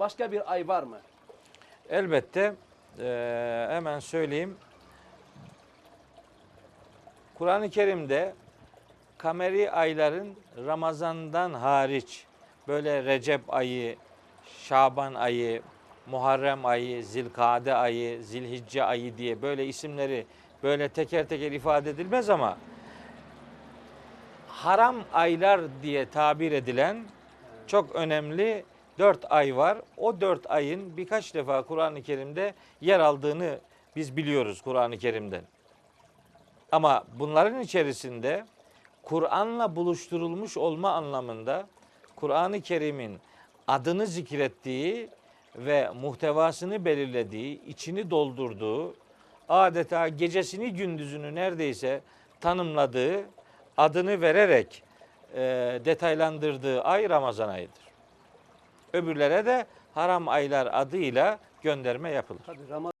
Başka bir ay var mı? Elbette eee, hemen söyleyeyim. Kur'an-ı Kerim'de kameri ayların Ramazan'dan hariç böyle Recep ayı, Şaban ayı, Muharrem ayı, Zilkade ayı, Zilhicce ayı diye böyle isimleri böyle teker teker ifade edilmez ama haram aylar diye tabir edilen çok önemli dört ay var. O dört ayın birkaç defa Kur'an-ı Kerim'de yer aldığını biz biliyoruz Kur'an-ı Kerim'den. Ama bunların içerisinde Kur'an'la buluşturulmuş olma anlamında Kur'an-ı Kerim'in adını zikrettiği ve muhtevasını belirlediği, içini doldurduğu, adeta gecesini gündüzünü neredeyse tanımladığı, adını vererek e, detaylandırdığı ay Ramazan ayıdır. Öbürlere de haram aylar adıyla gönderme yapılır. Tabii Ramazan